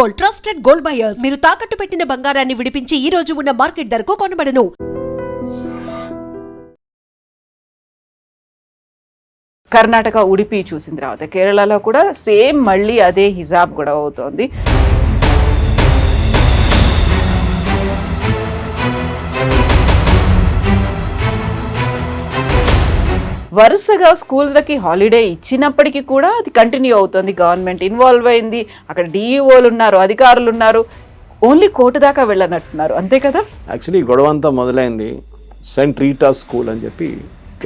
Gold trusted gold buyers. మీరు తాకట్టు పెట్టిన బంగారాన్ని విడిపించి ఈ రోజు ఉన్న మార్కెట్ ధరకు కొనబడను. కర్ణాటక ఉడిపి చూసిన తర్వాత కేరళలో కూడా సేమ్ మళ్ళీ అదే హిజాబ్ గొడవ అవుతోంది. వరుసగా స్కూళ్ళకి హాలిడే ఇచ్చినప్పటికీ కూడా అది కంటిన్యూ అవుతుంది. గవర్నమెంట్ ఇన్వాల్వ్ అయింది. అక్కడ డిఈఓలు ఉన్నారు అధికారులు ఉన్నారు ఓన్లీ కోర్టు దాకా వెళ్ళనట్టున్నారు. అంతే కదా? యాక్చువల్లీ గొడవ అంతా మొదలైంది సెంట్ రీటా స్కూల్ అని చెప్పి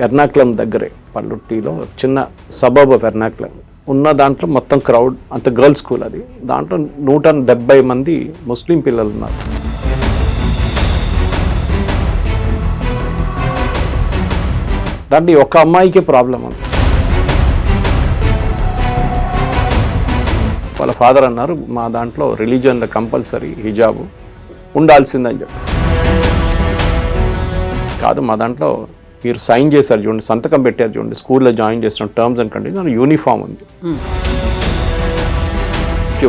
ఎర్నాకుళం దగ్గరే పల్లుర్తిలో చిన్న సబబ్ ఆఫ్ ఎర్నాకుళం ఉన్న దాంట్లో మొత్తం క్రౌడ్ అంత గర్ల్స్ స్కూల్ అది. దాంట్లో నూట డెబ్బై మంది ముస్లిం పిల్లలు ఉన్నారు దాంట్లో ఈ ఒక్క అమ్మాయికే ప్రాబ్లం ఉంది. వాళ్ళ ఫాదర్ అన్నారు మా దాంట్లో రిలీజియన్లో కంపల్సరీ హిజాబు ఉండాల్సిందని చెప్పి. కాదు మా దాంట్లో మీరు సైన్ చేశారు చూడండి సంతకం పెట్టారు చూడండి స్కూల్లో జాయిన్ చేసిన టర్మ్స్ అండ్ కండిషన్ యూనిఫామ్ ఉంది.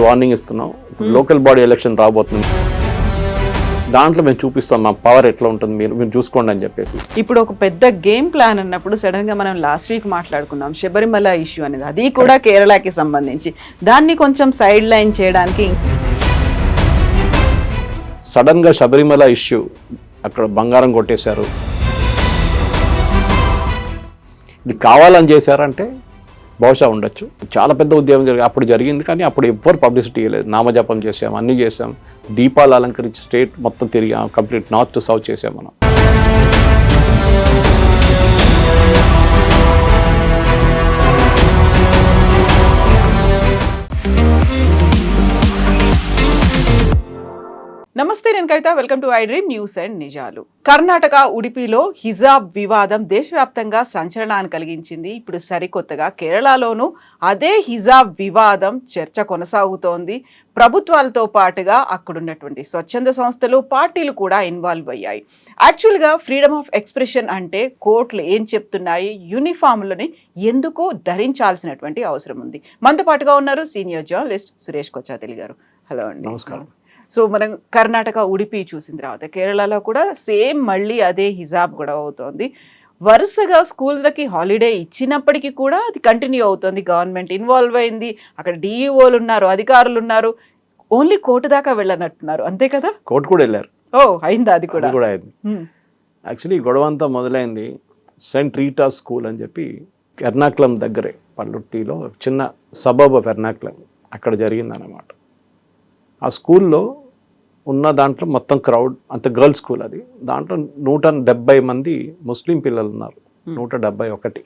వార్నింగ్ ఇస్తున్నాం. లోకల్ బాడీ ఎలక్షన్ రాబోతుంది. దాంట్లో మేము చూపిస్తాం మా పవర్ ఎట్లా ఉంటుంది మీరు మీరు చూసుకోండి అని చెప్పేసి. ఇప్పుడు ఒక పెద్ద గేమ్ ప్లాన్ అన్నప్పుడు సడన్గా మనం లాస్ట్ వీక్ మాట్లాడుకున్నాం శబరిమల ఇష్యూ అనేది. అది కూడా కేరళకి సంబంధించి. దాన్ని కొంచెం సైడ్ లైన్ చేయడానికి సడన్గా శబరిమల ఇష్యూ అక్కడ బంగారం కొట్టేశారు. ఇది కావాలని చేశారంటే బహుశా ఉండొచ్చు. చాలా పెద్ద ఉద్యమం జరిగి అప్పుడు జరిగింది కానీ అప్పుడు ఎవ్వరు పబ్లిసిటీ లేదు నామజపం చేసాం అన్నీ చేసాం. దీపాలు అలంకరించి స్టేట్ మొత్తం తిరిగాం కంప్లీట్ నార్త్ టు సౌత్ చేసాం మనం. నమస్తే నేను Kavitha. Welcome to I dream news and నిజాలు. కర్ణాటక ఉడిపిలో హిజాబ్ వివాదం దేశవ్యాప్తంగా సంచలనాన్ని కలిగించింది. ఇప్పుడు సరికొత్తగా కేరళలోనూ అదే హిజాబ్ వివాదం చర్చ కొనసాగుతోంది. ప్రభుత్వాలతో పాటుగా అక్కడున్నటువంటి స్వచ్ఛంద సంస్థలు పార్టీలు కూడా ఇన్వాల్వ్ అయ్యాయి. యాక్చువల్గా ఫ్రీడమ్ ఆఫ్ ఎక్స్ప్రెషన్ అంటే కోర్టులు ఏం చెప్తున్నాయి? యూనిఫామ్లని ఎందుకు ధరించాల్సినటువంటి అవసరం ఉంది? మనతో పాటుగా ఉన్నారు సీనియర్ జర్నలిస్ట్ సురేష్ కొచ్చాతిలి గారు. హలో అండి. నమస్కారం. సో మనం కర్ణాటక ఉడిపి చూసిన తర్వాత కేరళలో కూడా సేమ్ మళ్ళీ అదే హిజాబ్ గొడవ అవుతోంది. వరుసగా స్కూళ్ళకి హాలిడే ఇచ్చినప్పటికీ కూడా అది కంటిన్యూ అవుతుంది. గవర్నమెంట్ ఇన్వాల్వ్ అయింది అక్కడ డిఈఓలు ఉన్నారు అధికారులు ఉన్నారు ఓన్లీ కోర్టు దాకా వెళ్ళనట్టున్నారు. అంతే కదా? కోర్టు కూడా వెళ్ళారు. ఓ అయిందా అది కూడా? కూడా అయింది. యాక్చువల్లీ గొడవ అంతా మొదలైంది సెయింట్ రీటా స్కూల్ అని చెప్పి ఎర్నాకుళం దగ్గరే పల్లుర్తిలో చిన్న సబబ్ ఆఫ్ ఎర్నాకుళం అక్కడ జరిగిందన్నమాట. ఆ స్కూల్లో ఉన్న దాంట్లో మొత్తం క్రౌడ్ అంత గర్ల్స్ స్కూల్ అది. దాంట్లో నూట డెబ్బై మంది ముస్లిం పిల్లలు ఉన్నారు. నూట డెబ్బై ఒకటి.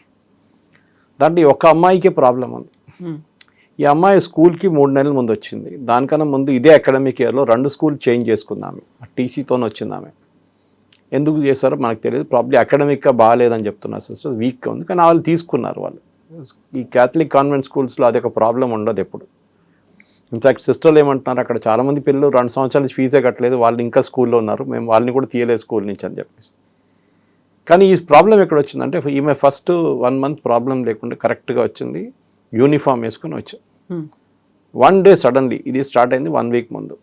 దాంట్లో ఈ ఒక్క అమ్మాయికే ప్రాబ్లం ఉంది. హ్మ్. ఈ అమ్మాయి స్కూల్కి మూడు నెలల ముందు వచ్చింది. దానికన్నా ముందు ఇదే అకాడమిక్ ఇయర్లో రెండు స్కూల్ చేంజ్ చేసుకుందామె. టీసీతో వచ్చింది ఆమె ఎందుకు చేస్తారో మనకు తెలియదు. ప్రాబ్లీ అకాడమిక్గా బాగాలేదని చెప్తున్నారు సిస్టర్స్. వీక్గా ఉంది. కానీ వాళ్ళు తీసుకున్నారు వాళ్ళు. ఈ క్యాథలిక్ కాన్వెంట్ స్కూల్స్లో అది ఒక ప్రాబ్లం ఉండదు ఎప్పుడు. ఇన్ఫాక్ట్ సిస్టర్లు ఏమంటున్నారు అక్కడ చాలామంది పిల్లలు రెండు సంవత్సరాల నుంచి ఫీజే కట్టలేదు వాళ్ళు ఇంకా స్కూల్లో ఉన్నారు మేము వాళ్ళని కూడా తీయలేదు స్కూల్ నుంచి అని చెప్పేసి. కానీ ఈ ప్రాబ్లం ఎక్కడ వచ్చిందంటే ఈమె ఫస్ట్ వన్ మంత్ ప్రాబ్లం లేకుండా కరెక్ట్గా వచ్చింది యూనిఫామ్ వేసుకొని వచ్చాం. వన్ డే సడన్లీ ఇది స్టార్ట్ అయింది వన్ వీక్ ముందు.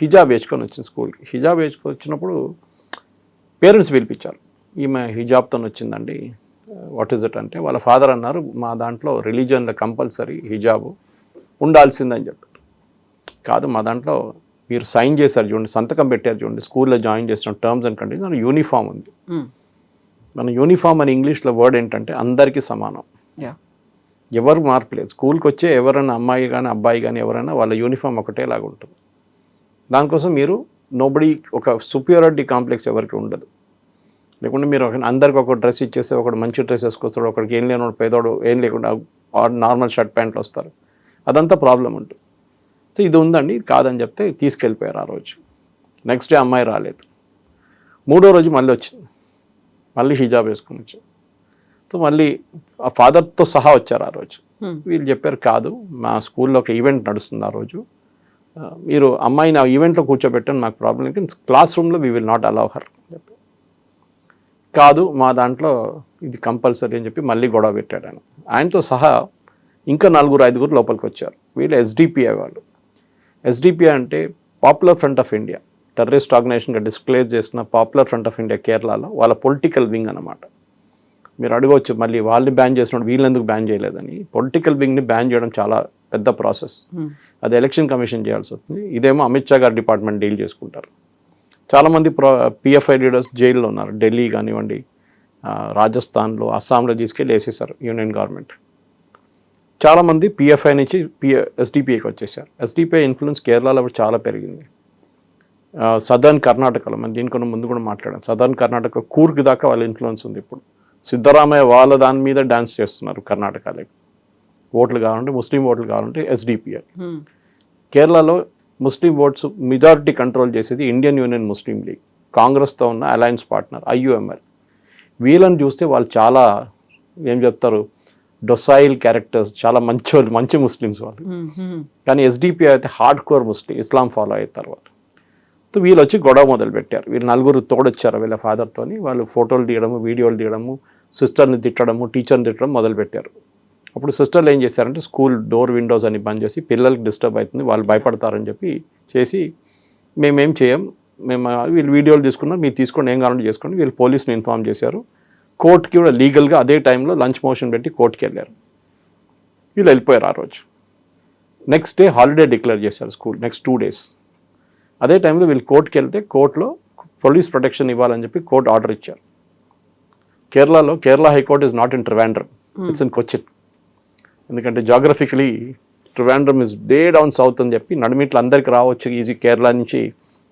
హిజాబ్ వేసుకొని వచ్చింది స్కూల్కి. హిజాబ్ వేసుకొని వచ్చినప్పుడు పేరెంట్స్ పిలిపించారు ఈమె హిజాబ్తో వచ్చిందండి వాట్ ఈస్ ఇట్? అంటే వాళ్ళ ఫాదర్ అన్నారు మా దాంట్లో రిలీజియన్లో కంపల్సరీ హిజాబు ఉండాల్సిందని చెప్పారు కాదు మా దాంట్లో మీరు సైన్ చేశారు చూడండి సంతకం పెట్టారు చూడండి స్కూల్లో జాయిన్ చేసిన టర్మ్స్ అండ్ కండిషన్ యూనిఫామ్ ఉంది. మన యూనిఫామ్ అని ఇంగ్లీష్లో వర్డ్ ఏంటంటే అందరికీ సమానం. ఎవరు మార్పు లేదు. స్కూల్కి వచ్చే ఎవరైనా అమ్మాయి కానీ అబ్బాయి కానీ ఎవరైనా వాళ్ళ యూనిఫామ్ ఒకటేలాగా ఉంటుంది. దానికోసం మీరు నోబడి ఒక సుపీరియారిటీ కాంప్లెక్స్ ఎవరికి ఉండదు. లేకుంటే మీరు ఒక అందరికి ఒక డ్రెస్ ఇచ్చేస్తే ఒకడు మంచి డ్రెస్ వేసుకొస్తాడు ఒకడికి ఏం లేనివాడు పేదోడు ఏం లేకుండా నార్మల్ షర్ట్ ప్యాంట్లు వస్తారు. అదంతా ప్రాబ్లం ఉంటుంది సో ఇది ఉందండి ఇది కాదని చెప్తే తీసుకెళ్ళిపోయారు ఆ రోజు. నెక్స్ట్ డే అమ్మాయి రాలేదు. మూడో రోజు మళ్ళీ వచ్చింది. మళ్ళీ హిజాబ్ వేసుకుని వచ్చి సో మళ్ళీ ఆ ఫాదర్తో సహా వచ్చారు ఆ రోజు. వీళ్ళు చెప్పారు కాదు మా స్కూల్లో ఒక ఈవెంట్ నడుస్తుంది ఆ రోజు. మీరు అమ్మాయిని ఆ ఈవెంట్లో కూర్చోబెట్టండి నాకు ప్రాబ్లం క్లాస్ రూమ్లో we will not allow her. కాదు మా దాంట్లో ఇది కంపల్సరీ అని చెప్పి మళ్ళీ గొడవ పెట్టాడు ఆయన. ఆయనతో సహా ఇంకా నలుగురు ఐదుగురు లోపలికి వచ్చారు. వీళ్ళు ఎస్డిపిఐ వాళ్ళు. ఎస్డిపిఐ అంటే popular front of India terrorist ఆర్గనైజేషన్గా declare చేసిన పాపులర్ ఫ్రంట్ ఆఫ్ ఇండియా కేరళలో వాళ్ళ పొలిటికల్ వింగ్ అన్నమాట. మీరు అడగవచ్చు మళ్ళీ వాళ్ళని బ్యాన్ చేసినప్పుడు వీళ్ళు ఎందుకు బ్యాన్ చేయలేదని. పొలిటికల్ వింగ్ని బ్యాన్ చేయడం చాలా పెద్ద ప్రాసెస్ అది ఎలక్షన్ కమిషన్ చేయాల్సి వస్తుంది. ఇదేమో అమిత్ షా గారి డిపార్ట్మెంట్ డీల్ చేసుకుంటారు. చాలామంది ప్రో పిఎఫ్ఐ లీడర్స్ జైల్లో ఉన్నారు. ఢిల్లీ కానివ్వండి రాజస్థాన్లో అస్సాంలో తీసుకెళ్ళి వేసేసారు యూనియన్ గవర్నమెంట్ చాలామంది పిఎఫ్ఐ నుంచి పి ఎస్డిపిఐకి వచ్చేసారు. ఎస్డిపిఐ ఇన్ఫ్లుయెన్స్ కేరళలో చాలా పెరిగింది. సదర్న్ కర్ణాటకలో మనం దీనికన్నా ముందు కూడా మాట్లాడాం. సదర్న్ కర్ణాటక కూర్గ్ దాకా వాళ్ళ ఇన్ఫ్లుయెన్స్ ఉంది ఇప్పుడు. సిద్ధరామయ్య వాళ్ళ దాని మీద డాన్స్ చేస్తున్నారు కర్ణాటకలో. ఓట్లు కావాలంటే ముస్లిం ఓట్లు కావాలంటే ఎస్డిపిఐ కేరళలో ముస్లిం ఓట్స్ మెజారిటీ కంట్రోల్ చేసేది ఇండియన్ యూనియన్ ముస్లిం లీగ్ కాంగ్రెస్తో ఉన్న అలయన్స్ పార్ట్నర్ ఐయుఎంఎల్ వీళ్ళని చూస్తే వాళ్ళు చాలా ఏం చెప్తారు డొసైల్ క్యారెక్టర్స్ చాలా మంచి వాళ్ళు మంచి ముస్లిమ్స్ వాళ్ళు. కానీ ఎస్డిపిఐ అయితే హార్డ్ కోర్ ముస్లిం ఇస్లాం ఫాలో అవుతారు వాళ్ళు సో వీళ్ళు వచ్చి గొడవ మొదలు పెట్టారు వీళ్ళు నలుగురు తోడొచ్చారు వీళ్ళ ఫాదర్తోని వాళ్ళు ఫోటోలు తీయడము వీడియోలు తీయడము సిస్టర్ని తిట్టడము టీచర్ని తిట్టడం మొదలు పెట్టారు అప్పుడు సిస్టర్లు ఏం చేశారంటే స్కూల్ డోర్ విండోస్ అని బంద్ చేసి పిల్లలకి డిస్టర్బ్ అవుతుంది వాళ్ళు భయపడతారని చెప్పి చేసి మేమేం చేయం మేము వీళ్ళు వీడియోలు తీసుకున్నారు మీరు తీసుకోండి ఏం కావాలంటే చేసుకోండి వీళ్ళు పోలీస్ని ఇన్ఫామ్ చేశారు. కోర్టుకి కూడా లీగల్గా అదే టైంలో లంచ్ మోషన్ పెట్టి కోర్టుకి వెళ్ళారు. వీళ్ళు వెళ్ళిపోయారు ఆ రోజు. నెక్స్ట్ డే హాలిడే డిక్లేర్ చేశారు స్కూల్ నెక్స్ట్ టూ డేస్. అదే టైంలో వీళ్ళు కోర్టుకి వెళ్తే కోర్టులో పోలీస్ ప్రొటెక్షన్ ఇవ్వాలని చెప్పి కోర్టు ఆర్డర్ ఇచ్చారు. కేరళలో Kerala high court is not in Trivandrum it's in Cochin ఎందుకంటే geographically Trivandrum is the down south అని చెప్పి నడిమిట్లు అందరికి రావచ్చు ఈజీ కేరళ నుంచి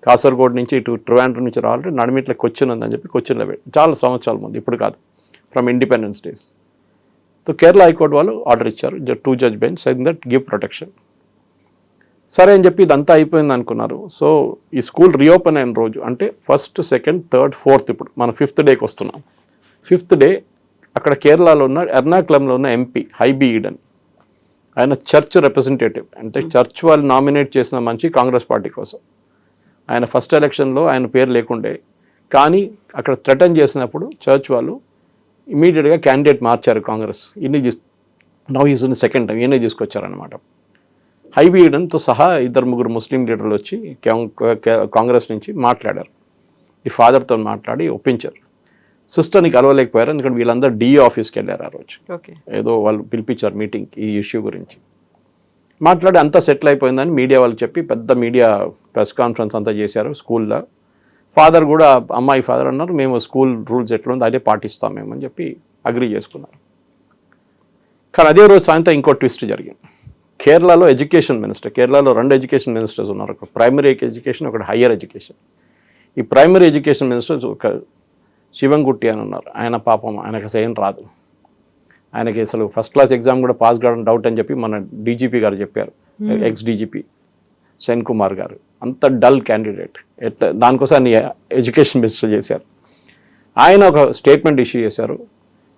కాసర్గోడ్ నుంచి ఇటు ట్రివాండ్రం నుంచి రావాలంటే నడిమిట్ల కొచ్చిన్ ఉందని చెప్పి కొచ్చిన్లో పెట్టి చాలా సంవత్సరాల ముందు ఇప్పుడు కాదు from independence days so Kerala high court వాళ్ళు ఆర్డర్ ఇచ్చారు two judge bench sign that give protection సరే అని చెప్పి ఇదంతా అయిపోయింది అనుకున్నారు. సో ఈ స్కూల్ రీఓపెన్ అయిన రోజు అంటే ఫస్ట్ సెకండ్ థర్డ్ ఫోర్త్ ఇప్పుడు మనం ఫిఫ్త్ డేకి వస్తున్నాం. ఫిఫ్త్ డే అక్కడ కేరళలో ఉన్న ఎర్నాకులంలో ఉన్న ఎంపీ హైబీ ఈడన్ ఆయన చర్చ్ రిప్రజెంటేటివ్ అంటే చర్చ్ వాళ్ళు నామినేట్ చేసిన మంచి కాంగ్రెస్ పార్టీ కోసం. ఆయన ఫస్ట్ ఎలక్షన్లో ఆయన పేరు లేకుండే. కానీ అక్కడ థ్రెటన్ చేసినప్పుడు చర్చ్ వాళ్ళు ఇమీడియట్గా క్యాండిడేట్ మార్చారు కాంగ్రెస్. ఇన్ని నవ్ ఈజ్ సెకండ్ టైం ఈయనే తీసుకొచ్చారనమాట హైబీ ఈడన్తో సహా ఇద్దరు ముగ్గురు ముస్లిం లీడర్లు వచ్చి కాంగ్రెస్ నుంచి మాట్లాడారు. ఈ ఫాదర్తో మాట్లాడి ఒప్పించారు. సిస్టర్ని కలవలేకపోయారు ఎందుకంటే వీళ్ళందరూ డిఈ ఆఫీస్కి వెళ్ళారు ఆ రోజు. ఓకే. ఏదో వాళ్ళు పిలిపించారు మీటింగ్ ఈ ఇష్యూ గురించి. మాట్లాడి అంతా సెటిల్ అయిపోయిందని మీడియా వాళ్ళకి చెప్పి పెద్ద మీడియా ప్రెస్ కాన్ఫరెన్స్ అంతా చేశారు స్కూల్లో. ఫాదర్ కూడా అమ్మాయి ఫాదర్ అన్నారు మేము స్కూల్ రూల్స్ ఎట్లా ఉందో అదే పాటిస్తాం మేము అని చెప్పి అగ్రి చేసుకున్నారు. కానీ అదే రోజు సాయంత్రం ఇంకో ట్విస్ట్ జరిగింది. కేరళలో ఎడ్యుకేషన్ మినిస్టర్ కేరళలో రెండు ఎడ్యుకేషన్ మినిస్టర్స్ ఉన్నారు. ఒక ప్రైమరీ ఎడ్యుకేషన్ ఒకటి హయ్యర్ ఎడ్యుకేషన్. ఈ ప్రైమరీ ఎడ్యుకేషన్ మినిస్టర్ ఒక శివంగుట్టి అని ఉన్నారు. ఆయన పాపం ఆయనకు అసలు ఏం రాదు. ఆయనకి అసలు ఫస్ట్ క్లాస్ ఎగ్జామ్ కూడా పాస్ కావడం డౌట్ అని చెప్పి మన డీజీపీ గారు చెప్పారు. ఎక్స్ డీజీపీ సెన్ కుమార్ గారు. అంత డల్ క్యాండిడేట్ ఎట్లా దానికోసం ఆయన ఎడ్యుకేషన్ మినిస్టర్ చేశారు. ఆయన ఒక స్టేట్మెంట్ ఇష్యూ చేశారు.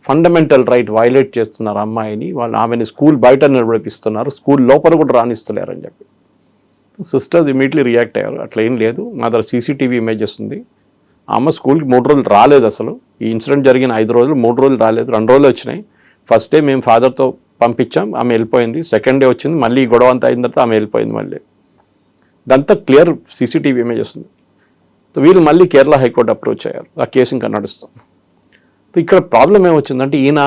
ఫండమెంటల్ రైట్ వైలేట్ చేస్తున్నారు అమ్మాయిని వాళ్ళు ఆమెని స్కూల్ బయట నిలబడిపిస్తున్నారు. స్కూల్ లోపల కూడా రాణిస్తలేరు అని చెప్పి. సిస్టర్స్ ఇమీడియట్లీ రియాక్ట్ అయ్యారు. అట్లా ఏం లేదు. మా దగ్గర సీసీటీవీ ఇమేజెస్ ఉంది. ఆమె స్కూల్కి మూడు రోజులు రాలేదు అసలు. ఈ ఇన్సిడెంట్ జరిగిన ఐదు రోజులు మూడు రోజులు రాలేదు. రెండు రోజులు వచ్చినాయి. ఫస్ట్ డే మేము ఫాదర్తో పంపించాం ఆమె వెళ్ళిపోయింది. సెకండ్ డే వచ్చింది మళ్ళీ గొడవ అంతా అయిన తర్వాత ఆమె వెళ్ళిపోయింది మళ్ళీ. ఇదంతా క్లియర్ సీసీటీవీ ఇమేజెస్ ఉంది. సో వీళ్ళు మళ్ళీ కేరళ హైకోర్టు అప్రోచ్ అయ్యారు. ఆ కేసు ఇంకా నడుస్తుంది. సో ఇక్కడ ప్రాబ్లం ఏమొచ్చిందంటే ఈయన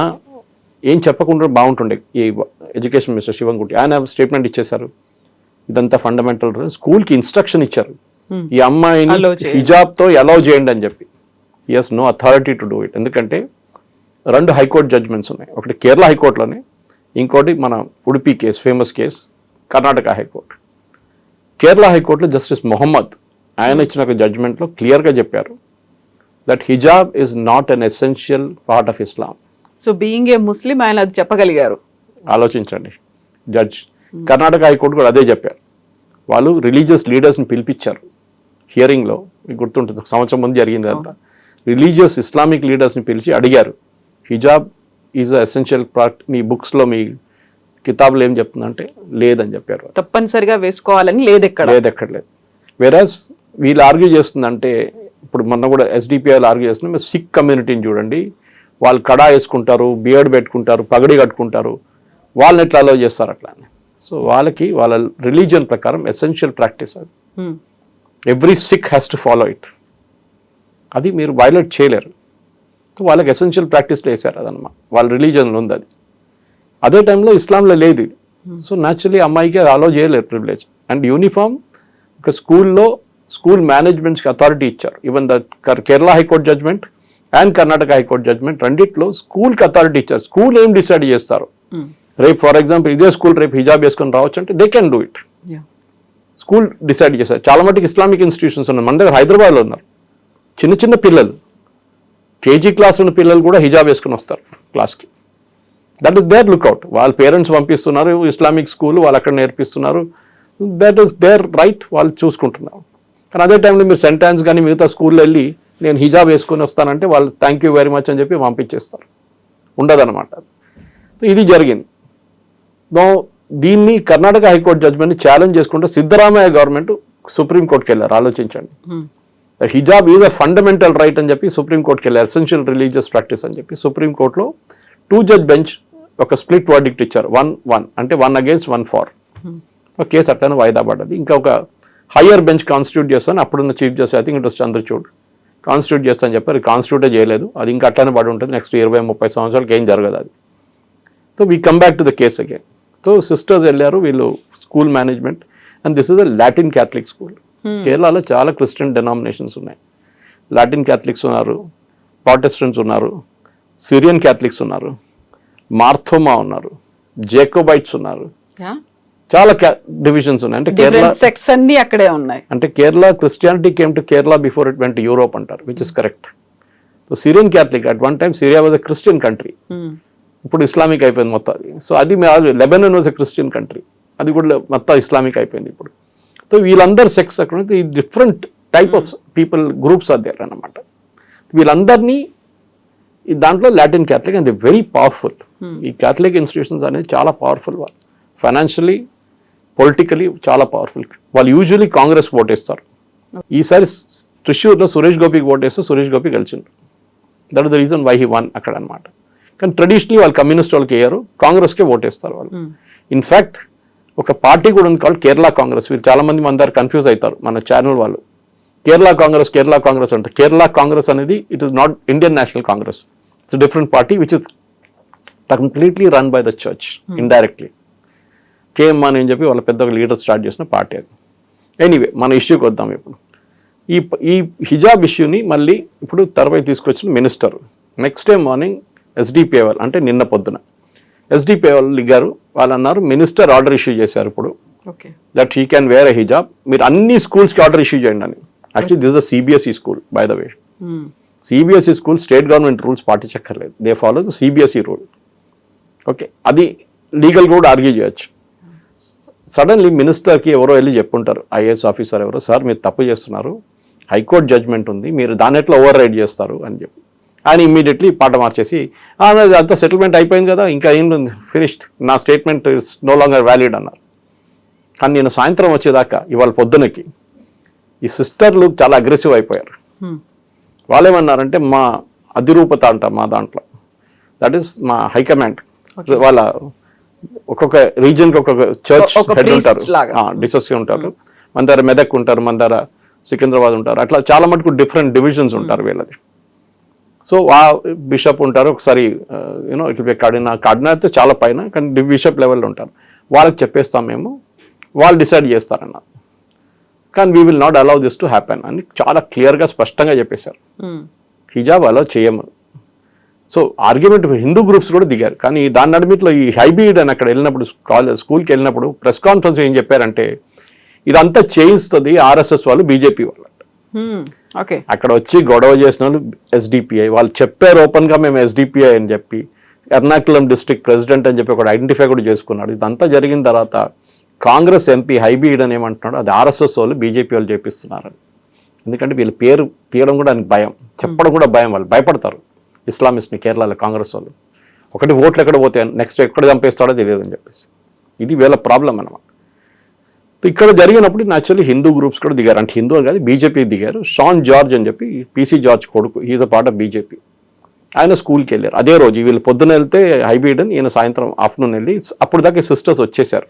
ఏం చెప్పకుండా బాగుంటుండే. ఈ ఎడ్యుకేషన్ మినిస్టర్ శివంగుటి ఆయన స్టేట్మెంట్ ఇచ్చేశారు. ఇదంతా ఫండమెంటల్ స్కూల్కి ఇన్స్ట్రక్షన్ ఇచ్చారు. ఈ అమ్మాయిని. హిజాబ్తో అలౌ చేయండి అని చెప్పి. Yes no authority to do it. ఎందుకంటే రెండు హైకోర్టు జడ్జ్మెంట్స్ ఉన్నాయి. ఒకటి కేరళ హైకోర్టులోనే ఇంకోటి మన Udupi case famous case Karnataka high court Kerala హైకోర్టులో జస్టిస్ మొహమ్మద్ ఆయన ఇచ్చిన ఒక జడ్జ్మెంట్లో క్లియర్గా చెప్పారు that hijab is not an essential part of Islam so being a Muslim ఆయన అది చెప్పగలిగారు. ఆలోచించండి. జడ్జ్ కర్ణాటక హైకోర్టు కూడా అదే చెప్పారు. వాళ్ళు రిలీజియస్ లీడర్స్ని పిలిపించారు. హియరింగ్లో మీకు గుర్తుంటుంది ఒక సంవత్సరం ముందు జరిగింది అంతా రిలీజియస్ ఇస్లామిక్ లీడర్స్ని పిలిచి అడిగారు. Hijab is essential part. మీ బుక్స్లో మీ కితాబులు ఏం చెప్తుందంటే లేదని చెప్పారు. తప్పనిసరిగా వేసుకోవాలని లేదు ఎక్కడ లేదు ఎక్కడ లేదు వెరాజ్ వీళ్ళు ఆర్గ్యూ చేస్తుందంటే ఇప్పుడు మొన్న కూడా ఎస్డిపిఐలు ఆర్గ్యూ చేస్తుంది మీరు సిక్ కమ్యూనిటీని చూడండి. వాళ్ళు కడా వేసుకుంటారు బియర్డ్ పెట్టుకుంటారు పగడి కట్టుకుంటారు. వాళ్ళని ఎట్లా అలౌ చేస్తారు అట్లా అని. సో వాళ్ళకి వాళ్ళ రిలీజియన్ ప్రకారం ఎసెన్షియల్ ప్రాక్టీస్ అది. Every Sikh has to follow it అది మీరు వైలేట్ చేయలేరు. వాళ్ళకి ఎసెన్షియల్ ప్రాక్టీస్లో వేశారు అదనమాట. వాళ్ళ రిలీజన్లో ఉంది అది. అదే టైంలో ఇస్లాంలో లేదు. ఇది సో న్యాచురలీ అమ్మాయికి అది అలో చేయలేరు ప్రివిలేజ్ అండ్ యూనిఫామ్ ఒక స్కూల్లో స్కూల్ మేనేజ్మెంట్స్కి అథారిటీ ఇచ్చారు. Even the Kerala high court judgement and Karnataka high court judgement రెండిట్లో స్కూల్కి అథారిటీ ఇచ్చారు. స్కూల్ ఏం డిసైడ్ చేస్తారు? ఉమ్, రేపు ఫర్ ఎగ్జాంపుల్ ఇదే స్కూల్ రేపు హిజాబ్ వేసుకొని రావచ్చు అంటే they can do it. School decide చేశారు. చాలా మటుకు ఇస్లామిక్ ఇన్స్టిట్యూషన్స్ ఉన్నాయి మన దగ్గర హైదరాబాద్లో ఉన్నారు. చిన్న చిన్న పిల్లలు. కేజీ క్లాస్ ఉన్న పిల్లలు కూడా హిజాబ్ వేసుకుని వస్తారు క్లాస్కి. దట్ ఇస్ దేర్ లుక్అవుట్ వాళ్ళ పేరెంట్స్ పంపిస్తున్నారు ఇస్లామిక్ స్కూల్ వాళ్ళు అక్కడ నేర్పిస్తున్నారు. దట్ ఈస్ దేర్ రైట్ వాళ్ళు చూసుకుంటున్నారు. కానీ అదే టైంలో మీరు సెంటెన్స్ కానీ మిగతా స్కూల్లో వెళ్ళి నేను హిజాబ్ వేసుకొని వస్తానంటే వాళ్ళు థ్యాంక్ యూ వెరీ మచ్ అని చెప్పి పంపించేస్తారు. ఉండదన్నమాట ఇది జరిగింది. దీన్ని కర్ణాటక హైకోర్టు జడ్జ్మెంట్ని ఛాలెంజ్ చేసుకుంటే సిద్ధరామయ్య గవర్నమెంట్ సుప్రీంకోర్టుకి వెళ్ళారు. ఆలోచించండి. Hmm. Hijab is a fundamental right అని చెప్పి సుప్రీంకోర్టుకి వెళ్ళారు. ఎసెన్షియల్ రిలీజియస్ ప్రాక్టీస్ అని చెప్పి సుప్రీంకోర్టులో టూ జడ్జ్ బెంచ్ ఒక స్ప్లిట్ వర్డిక్ట్ ఇచ్చారు. వన్ వన్ అంటే వన్ అగేన్స్ట్ వన్ ఫార్ ఒక కేసు అట్లనే వాయిదా పడ్డది ఇంకా ఒక హయ్యర్ బెంచ్ కాన్స్టిట్యూట్ చేస్తాను. అప్పుడున్న chief justice I think it was Chandrachud constitute చేస్తా అని చెప్పారు. కాన్స్టిట్యూటే చేయలేదు. అది ఇంకా అట్లనే పడి ఉంటుంది. నెక్స్ట్ ఇరవై ముప్పై సంవత్సరాలకి ఏం జరగదు అది. So we come back to the case again so sisters వెళ్ళారు. వీళ్ళు school management and this is a Latin Catholic school కేరళలో చాలా క్రిస్టియన్ డెనామినేషన్స్ ఉన్నాయి. లాటిన్ క్యాథలిక్స్ ఉన్నారు ప్రాటెస్టెంట్స్ ఉన్నారు సిరియన్ క్యాథలిక్స్ ఉన్నారు మార్థోమా ఉన్నారు జేకోబైట్స్ ఉన్నారు. చాలా డివిజన్స్ ఉన్నాయి. అంటే కేరళ సెక్స్ అన్ని అక్కడే ఉన్నాయి. అంటే Kerala Christianity came to Kerala before it went Europe అంటారు which is correct so Syrian Catholic at one time Syria was a Christian country ఇప్పుడు ఇస్లామిక్ అయిపోయింది మొత్తం. అది సో అది Lebanon was a Christian country అది కూడా మొత్తం ఇస్లామిక్ అయిపోయింది ఇప్పుడు. సో వీళ్ళందరు సెక్స్ అక్కడ. ఈ different type of people groups అదే అన్నమాట. వీళ్ళందరినీ ఈ దాంట్లో Latin Catholic and very powerful ఈ క్యాథలిక్ ఇన్స్టిట్యూషన్స్ అనేది చాలా పవర్ఫుల్ వాళ్ళు. ఫైనాన్షియలీ పొలిటికలీ చాలా పవర్ఫుల్ వాళ్ళు యూజువలీ కాంగ్రెస్ ఓటేస్తారు ఈసారి త్రిశూర్లో సురేష్ గోపికి ఓటేస్తే సురేష్ గోపి గెలిచిండు. That the reason why he won అక్కడ అనమాట కానీ ట్రెడిషనలీ వాళ్ళు కమ్యూనిస్ట్ వాళ్ళకి వేయరు కాంగ్రెస్కే ఓటేస్తారు వాళ్ళు. ఇన్ఫ్యాక్ట్ ఒక పార్టీ కూడా ఉంది కాల్ కేరళ కాంగ్రెస్. వీళ్ళు చాలా మంది మన దగ్గర కన్ఫ్యూజ్ అవుతారు మన ఛానల్ వాళ్ళు. కేరళ కాంగ్రెస్ కేరళ కాంగ్రెస్ అంటే కేరళ కాంగ్రెస్ అనేది it is not Indian National Congress it's different party which is completely run by the church indirectly KM అని చెప్పి వాళ్ళ పెద్ద లీడర్ స్టార్ట్ చేసిన పార్టీ అది. ఎనీవే మన ఇష్యూకి వద్దాం ఇప్పుడు. ఈ ఈ హిజాబ్ ఇష్యూని మళ్ళీ ఇప్పుడు తెరపై తీసుకొచ్చిన minister next day morning SDPI వాళ్ళు అంటే నిన్న పొద్దున. ఎస్డిపిఐ వాళ్ళు లిగారు వాళ్ళు అన్నారు మినిస్టర్ ఆర్డర్ ఇష్యూ చేశారు ఇప్పుడు. That he can wear a hijab. మీరు అన్ని స్కూల్స్కి ఆర్డర్ ఇష్యూ చేయండి అని. Actually this the CBSE school by the way CBSE school state government rules పాటించక్కర్లేదు. They follow the CBSE rule okay అది లీగల్ కూడా argue చేయొచ్చు. సడన్లీ మినిస్టర్కి ఎవరో వెళ్ళి చెప్పుంటారు. ఐఏఎస్ ఆఫీసర్ ఎవరో సార్ మీరు తప్పు చేస్తున్నారు. హైకోర్టు జడ్జ్మెంట్ ఉంది. మీరు దాన్ని ఎట్లా ఓవర్ రైడ్ చేస్తారు? అని చెప్పి. ఆయన ఇమ్మీడియట్లీ పాట మార్చేసి "ఆ, నాది అంతా సెటిల్మెంట్ అయిపోయింది కదా ఇంకా ఏం ఫినిష్డ్ నా statement is no longer valid అన్నారు. కానీ నేను సాయంత్రం వచ్చేదాకా ఇవాళ పొద్దునకి ఈ సిస్టర్లు చాలా అగ్రెసివ్ అయిపోయారు. ఉమ్, వాళ్ళు ఏమన్నారంటే మా అధిరూపత అంట మా దాంట్లో. దట్ ఈస్ మా హైకమాండ్ వాళ్ళ ఒక్కొక్క రీజియన్కి ఒక్కొక్క చర్చ్ హెడ్ ఉంటారు. డిసెస్ ఉంటారు. మన దగ్గర మెదక్ ఉంటారు మన దగ్గర సికింద్రాబాద్ ఉంటారు. అట్లా చాలా మటుకు డిఫరెంట్ డివిజన్స్ ఉంటారు వీళ్ళది. సో ఆ బిషప్ ఉంటారు. ఒకసారి యూనో ఇట్ బి కడినా కడినా అయితే చాలా పైన కానీ బిషప్ లెవెల్లో ఉంటారు వాళ్ళకి చెప్పేస్తాం మేము. వాళ్ళు డిసైడ్ చేస్తారన్న. కానీ we will not allow this to happen అని చాలా క్లియర్గా స్పష్టంగా చెప్పేశారు. ఉమ్, హిజాబ్ అలో చేయము. సో ఆర్గ్యుమెంట్ హిందూ గ్రూప్స్ కూడా దిగారు. కానీ దాని నడిమిట్లో ఈ హైబీడ్ అని అక్కడ వెళ్ళినప్పుడు కాలేజ్ స్కూల్కి వెళ్ళినప్పుడు ప్రెస్ కాన్ఫరెన్స్ ఏం చెప్పారంటే ఇదంతా చేయిస్తుంది ఆర్ఎస్ఎస్ వాళ్ళు బీజేపీ వాళ్ళు ఓకే అక్కడ వచ్చి గొడవ చేసిన వాళ్ళు ఎస్డిపిఐ వాళ్ళు చెప్పారు ఓపెన్గా మేము ఎస్డిపిఐ అని చెప్పి. ఎర్నాకుళం డిస్ట్రిక్ట్ ప్రెసిడెంట్ అని చెప్పి ఒకటి ఐడెంటిఫై కూడా చేసుకున్నాడు. ఇదంతా జరిగిన తర్వాత కాంగ్రెస్ ఎంపీ హైబీడ్ అని ఏమంటున్నాడు అది ఆర్ఎస్ఎస్ వాళ్ళు బీజేపీ వాళ్ళు చేపిస్తున్నారు ఎందుకంటే వీళ్ళ పేరు తీయడం కూడా ఆయనకి భయం. చెప్పడం కూడా భయం వాళ్ళు. భయపడతారు ఇస్లామిస్ట్ని కేరళలో కాంగ్రెస్ వాళ్ళు. ఒకటి ఓట్లు ఎక్కడ పోతాయి నెక్స్ట్ ఎక్కడ చంపేస్తాడో తెలియదు అని చెప్పేసి. ఇది వీళ్ళ ప్రాబ్లం అనమాట ఇక్కడ జరిగినప్పుడు న్యాచురల్లీ హిందూ గ్రూప్స్ కూడా దిగారు. అంటే హిందూ అని కాదు బీజేపీ దిగారు. షాన్ జార్జ్ అని చెప్పి పీసీ జార్జ్ కొడుకు is a part of BJP ఆయన స్కూల్కి వెళ్ళారు. అదే రోజు వీళ్ళు పొద్దున వెళ్తే హైబీడన్ ఈయన సాయంత్రం ఆఫ్టర్నూన్ వెళ్ళి అప్పుడు దాకా సిస్టర్స్ వచ్చేసారు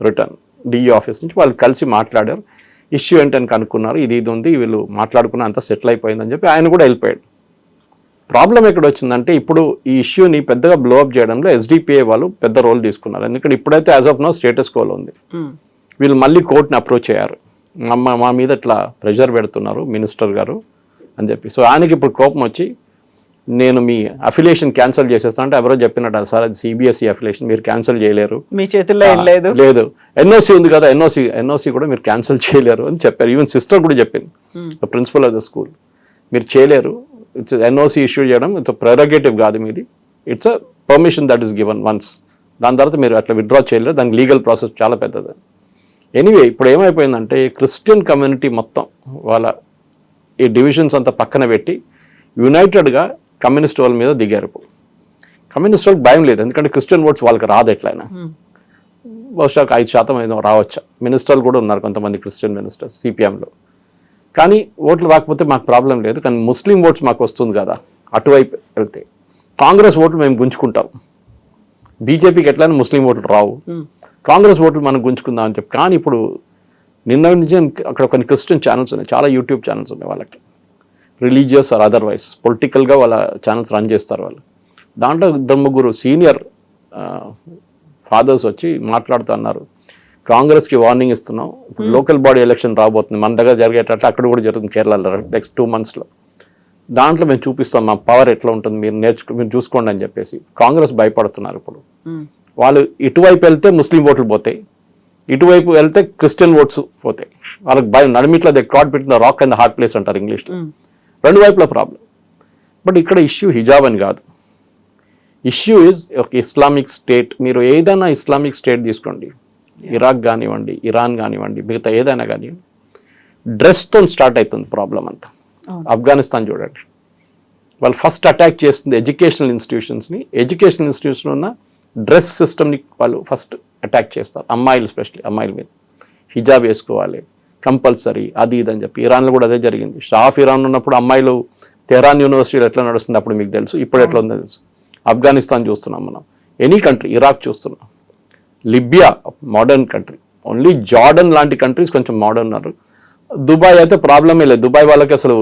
రిటర్న్ డిఈ ఆఫీస్ నుంచి వాళ్ళు కలిసి మాట్లాడారు. ఇష్యూ ఏంటని కనుక్కున్నారు. ఇది ఇది ఉంది వీళ్ళు మాట్లాడుకున్న అంతా సెటిల్ అయిపోయిందని చెప్పి ఆయన కూడా వెళ్ళిపోయాడు. ప్రాబ్లం ఎక్కడ వచ్చిందంటే ఇప్పుడు ఈ ఇష్యూని పెద్దగా బ్లోఅప్ చేయడంలో ఎస్డిపిఐ వాళ్ళు పెద్ద రోల్ తీసుకున్నారు. ఎందుకంటే ఇప్పుడైతే as of no status quo ఉంది. Hmm. వీళ్ళు మళ్ళీ కోర్టుని అప్రోచ్ అయ్యారు. మా మా మీద ఇట్లా ప్రెషర్ పెడుతున్నారు మినిస్టర్ గారు అని చెప్పి. సో ఆయనకి ఇప్పుడు కోపం వచ్చి నేను మీ అఫిలియేషన్ క్యాన్సిల్ చేసేస్తాను అంటే ఎవరో చెప్పినట్టు సార్ అది సిబిఎస్ఈ అఫిలియేషన్ మీరు క్యాన్సిల్ చేయలేరు. మీ చేతుల్లో లేదు. లేదు. ఎన్ఓసి ఉంది కదా ఎన్ఓసి ఎన్ఓసి కూడా మీరు క్యాన్సిల్ చేయలేరు అని చెప్పారు. ఈవెన్ సిస్టర్ కూడా చెప్పింది. ప్రిన్సిపల్ ఆఫ్ ద స్కూల్ మీరు చేయలేరు. ఇట్స్ ఎన్ఓసి ఇష్యూ చేయడం ఇట్స్ ప్రెరోగేటివ్ కాదు మీది. It's a permission that is given once దాని తర్వాత మీరు అట్లా విత్డ్రా చేయలేరు. దానికి లీగల్ ప్రాసెస్ చాలా పెద్దది. ఎనీవే ఇప్పుడు ఏమైపోయిందంటే క్రిస్టియన్ కమ్యూనిటీ మొత్తం వాళ్ళ ఈ డివిజన్స్ అంతా పక్కన పెట్టి యునైటెడ్గా కమ్యూనిస్ట్ వాళ్ళ మీద దిగారు ఇప్పుడు. కమ్యూనిస్ట్ వాళ్ళకి భయం లేదు ఎందుకంటే క్రిస్టియన్ ఓట్స్ వాళ్ళకి రాదు ఎట్లయినా. ఉమ్, బహుశా ఒక ఐదు శాతం ఏదో రావచ్చు. మినిస్టర్లు కూడా ఉన్నారు కొంతమంది క్రిస్టియన్ మినిస్టర్స్ సిపిఎంలో కానీ ఓట్లు రాకపోతే మాకు ప్రాబ్లం లేదు కానీ ముస్లిం ఓట్స్ మాకు వస్తుంది కదా అటువైపు వెళ్తే. కాంగ్రెస్ ఓట్లు మేము గుంజుకుంటాం. బీజేపీకి ఎట్లయినా ముస్లిం ఓట్లు రావు. ఉమ్, కాంగ్రెస్ ఓట్లు మనం గుంజుకుందాం అని చెప్పి. కానీ ఇప్పుడు నిన్న నుంచి అక్కడ కొన్ని క్రిస్టియన్ ఛానల్స్ ఉన్నాయి. చాలా యూట్యూబ్ ఛానల్స్ ఉన్నాయి వాళ్ళకి. రిలీజియస్ ఆర్ అదర్వైజ్ పొలిటికల్గా వాళ్ళ ఛానల్స్ రన్ చేస్తారు వాళ్ళు. దాంట్లో ఇద్దరు ముగ్గురు సీనియర్ ఫాదర్స్ వచ్చి మాట్లాడుతూ అన్నారు. కాంగ్రెస్కి వార్నింగ్ ఇస్తున్నాం. ఇప్పుడు లోకల్ బాడీ ఎలక్షన్ రాబోతుంది. మన దగ్గర జరిగేటట్టు అక్కడ కూడా జరుగుతుంది కేరళలో నెక్స్ట్ టూ మంత్స్లో దాంట్లో మేము చూపిస్తాం మా పవర్ ఎట్లా ఉంటుంది. మీరు నేర్చుకు మీరు చూసుకోండి అని చెప్పేసి. కాంగ్రెస్ భయపడుతున్నారు ఇప్పుడు. వాళ్ళు ఇటువైపు వెళ్తే ముస్లిం ఓట్లు పోతాయి. ఇటువైపు వెళ్తే క్రిస్టియన్ ఓట్స్ పోతాయి. వాళ్ళకి భయం. నడిమిట్లో దే కాట్ పెట్టిన రాక్ అండ్ హార్ట్ ప్లేస్ అంటారు ఇంగ్లీష్లో. రెండు వైపుల ప్రాబ్లం. బట్ ఇక్కడ ఇష్యూ హిజాబ్ అని కాదు. ఇష్యూ ఇస్ ఒక ఇస్లామిక్ స్టేట్. మీరు ఏదైనా ఇస్లామిక్ స్టేట్ తీసుకోండి. ఇరాక్ కానివ్వండి ఇరాన్ కానివ్వండి మిగతా ఏదైనా కానివ్వండి. డ్రెస్తో స్టార్ట్ అవుతుంది ప్రాబ్లం అంతా. ఆఫ్ఘనిస్తాన్ చూడండి. వాళ్ళు ఫస్ట్ అటాక్ చేస్తుంది ఎడ్యుకేషనల్ ఇన్స్టిట్యూషన్స్ని. ఎడ్యుకేషనల్ ఇన్స్టిట్యూషన్ ఉన్న డ్రెస్ సిస్టమ్ని వాళ్ళు ఫస్ట్ అటాక్ చేస్తారు అమ్మాయిలు స్పెషల్లీ అమ్మాయిల మీద. హిజాబ్ వేసుకోవాలి కంపల్సరీ అది ఇది అని చెప్పి. ఇరాన్లో కూడా అదే జరిగింది. షాఫ్ ఇరాన్ ఉన్నప్పుడు అమ్మాయిలు తెహరాన్ యూనివర్సిటీలో ఎట్లా నడుస్తుంది అప్పుడు మీకు తెలుసు ఇప్పుడు ఎట్లా ఉందో తెలుసు. ఆఫ్ఘనిస్తాన్ చూస్తున్నాం మనం. ఎనీ కంట్రీ ఇరాక్ చూస్తున్నాం. Libya modern country only Jordan లాంటి కంట్రీస్ కొంచెం మోడర్న్ అన్నారు దుబాయ్ అయితే ప్రాబ్లమే లేదు. దుబాయ్ వాళ్ళకి అసలు